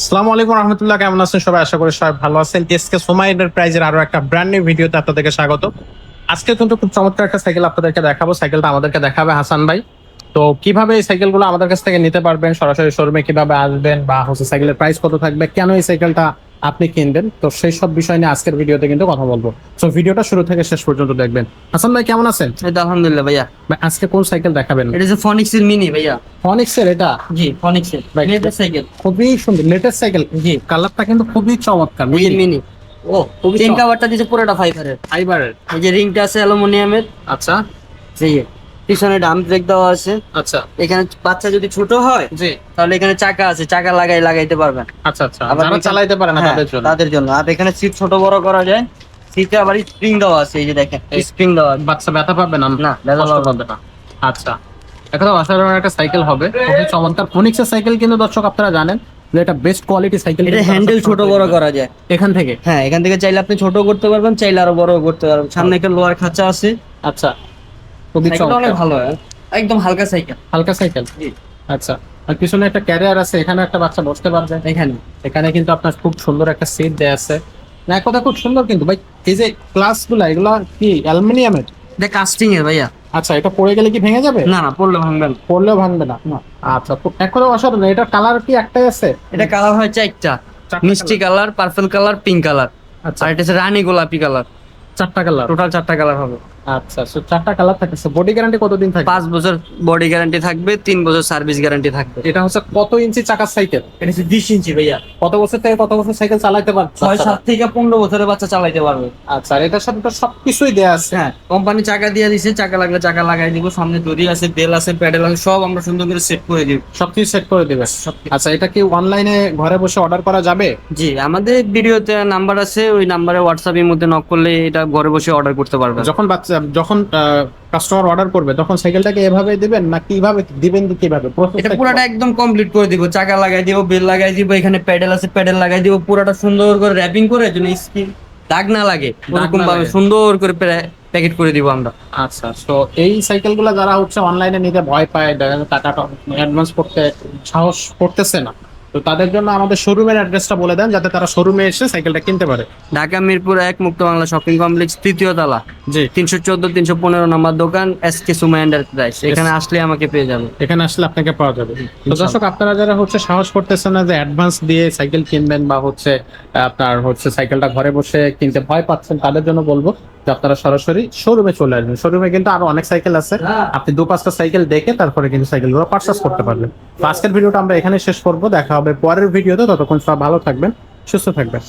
আসসালামু আলাইকুম রহমতুল্লাহ, কেমন আছেন সবাই? আশা করি সবাই ভালো আছেন। এসকে সোমা এন্টারপ্রাইজের আরও একটা ব্র্যান্ড নিউ ভিডিওতে আপনাদেরকে স্বাগত। আজকে কিন্তু খুব চমৎকার একটা সাইকেল আপনাদেরকে দেখাবো। সাইকেলটা আমাদেরকে দেখাবে হাসান ভাই। তো কীভাবে এই সাইকেলগুলো আমাদের কাছ থেকে নিতে পারবেন? সরাসরি শোরুমে কীভাবে আসবেন? বা হচ্ছে সাইকেলের প্রাইস কত থাকবে? কেন এই সাইকেলটা আপনি কিনবেন। তো সেই সব বিষয় নিয়ে আজকের ভিডিওতে কিন্তু কথা বলব। তো ভিডিওটা শুরু থেকে শেষ পর্যন্ত দেখবেন। হাসান ভাই কেমন আছেন? এই তো আলহামদুলিল্লাহ ভাইয়া। ভাই, আজকে কোন সাইকেল দেখাবেন? এটা হচ্ছে ফনিক্স এর মিনি ভাইয়া। ফনিক্সের এটা? জি ফনিক্স এর. Latest cycle. খুবই সুন্দর। Latest cycle? জি। কালারটা কিন্তু খুবই চমৎকার মিনি ও খুবই চেন কাভারটা দিয়েছে পুরোটা ফাইবারের ফাইবারের এই যে রিংটা আছে অ্যালুমিনিয়ামের। আচ্ছা। জি। পিছনে ডাম ব্রেক দেওয়া আছে। আচ্ছা। এখানে বাচ্চা যদি ছোট হয় জি। তাহলে এখানে চাকা আছে চাকা লাগাই লাগাইতে পারবেন। আচ্ছা আচ্ছা। যারা চালাইতে পারে না হ্যাঁ, তাদের জন্য। তাদের জন্য। আর এখানে সিট ছোট বড় করা যায়। সিটে আবার স্প্রিং দেওয়া আছে এই যে দেখেন স্প্রিং দেওয়া বাচ্চা ব্যথা পাবে না? না, ব্যথা পাবে না। আচ্ছা। এখন অসাধারণ একটা সাইকেল হবে। খুবই চমৎকার। ফোনিক্সের সাইকেল কিন্তু দর্শক আপনারা জানেন এটা বেস্ট কোয়ালিটি সাইকেল এটা হ্যান্ডেল ছোট বড় করা যায়। এখান থেকে? হ্যাঁ এখান থেকে চাইলে আপনি ছোট করতে পারবেন চাইলে আরও বড় করতে পারবেন। সামনে একটা লোয়ার খাঁচা আছে। আচ্ছা। খুবই অনেক ভালো একদম হালকা সাইকেল। হালকা সাইকেল? আচ্ছা আর পিছনে একটা ক্যারিয়ার আছে এখানে একটা বাচ্চা বসতে পারবে? এখানে। এখানে কিন্তু আপনার খুব সুন্দর একটা সিট দেয়া আছে। না কথা খুব সুন্দর কিন্তু ভাই এই যে ক্লাসগুলো এগুলো কি অ্যালুমিনিয়ামের? এটা কাস্টিং এর ভাইয়া। আচ্ছা এটা পড়ে গেলে কি ভেঙে যাবে? না না পড়লে ভাঙবে না। পড়লেও ভাঙবে না। আচ্ছা অসাধারণ এটা কালার কি একটাই আছে? এটা কালার হয় চারটা। চারটা মিষ্টি colour purple colour pink colour আচ্ছা। আর এটা হচ্ছে রানী গোলাপি কালার চারটা কালার টোটাল চারটা কালার হবে। আচ্ছা so চারটা কালার থাকে বডি গ্যারান্টি কতদিন থাকে পাঁচ বছর বডি গ্যারান্টি থাকবে তিন বছর সার্ভিস গ্যারান্টি থাকবে। এটা হচ্ছে কত ইঞ্চি চাকার সাইকেল এটা হচ্ছে বিশ ইঞ্চি ভাইয়া। কত বছর থেকে কত বছর সাইকেল চালাতে পারবে? ছয় সাত থেকে পনেরো বছরের বাচ্চা চালাইতে পারবে। আচ্ছা আর এটার সাথে তো সবকিছুই দেয়া আছে। হ্যাঁ কোম্পানি চাকা দিয়ে দিছে চাকা লাগলে চাকা লাগাই দিব সামনে দড়ি আছে বেল আছে প্যাডেল আছে সব আমরা সুন্দর করে সেট করে দিব। সবকিছু সেট করে দিবে। আচ্ছা এটা কি অনলাইনে ঘরে বসে অর্ডার করা যাবে? জি আমাদের ভিডিওতে নাম্বার আছে ওই নাম্বারে হোয়াটসঅ্যাপের মধ্যে নক করলে এটা ঘরে বসে অর্ডার করতে পারবে। যখন বাচ্চা যখন কাস্টমার অর্ডার করবে তখন সাইকেলটাকে এভাবে দিবেন না কীভাবে দিবেন কীভাবে? এটা পুরোটা একদম কমপ্লিট করে দিব চাকা লাগাই দিব বেল লাগাই দিব এখানে প্যাডেল আছে প্যাডেল লাগাই দিব পুরোটা সুন্দর করে র্যাপিং করে যেন স্কিন দাগ না লাগে ওরকম ভাবে সুন্দর করে প্যাকেট করে দিব আমরা। আচ্ছা তো এই সাইকেলগুলো যারা হচ্ছে অনলাইনে নিতে ভয় পায় টাকাটা অ্যাডভান্স করতে সাহস করতেছে না। তো তাদের জন্য আমাদের শোরুমের অ্যাড্রেসটা বলে দেন যাতে তারা শোরুমে এসে সাইকেলটা কিনতে পারে। ঢাকা মিরপুর এক মুক্ত বাংলা শপিং কমপ্লেক্স তৃতীয় তলা। জি। তিনশো চোদ্দ তিনশো পনেরো নম্বর দোকান এস কে সুমা এন্টারপ্রাইজ এখানে আসলে আমাকে পেয়ে যাবে। এখানে আসলে আপনাকে পাওয়া যাবে। তো দর্শক আপনারা যারা হচ্ছে সাহস করতেছেন না যে অ্যাডভান্স দিয়ে সাইকেল কিনবেন বা হচ্ছে আপনার হচ্ছে সাইকেলটা ঘরে বসে কিনতে ভয় পাচ্ছেন তাদের জন্য বলব আপনারা সরাসরি শোরুমে চলে আসবেন। শোরুমে কিন্তু আরও অনেক সাইকেল আছে। আপনি দু পাঁচটা সাইকেল দেখে তারপরে কিন্তু সাইকেলগুলো পারচেস করতে পারবেন। আজকের ভিডিওটা আমরা এখানে শেষ করব। দেখা হবে পরের ভিডিওতে। ততক্ষণ সব ভালো থাকবেন, সুস্থ থাকবেন।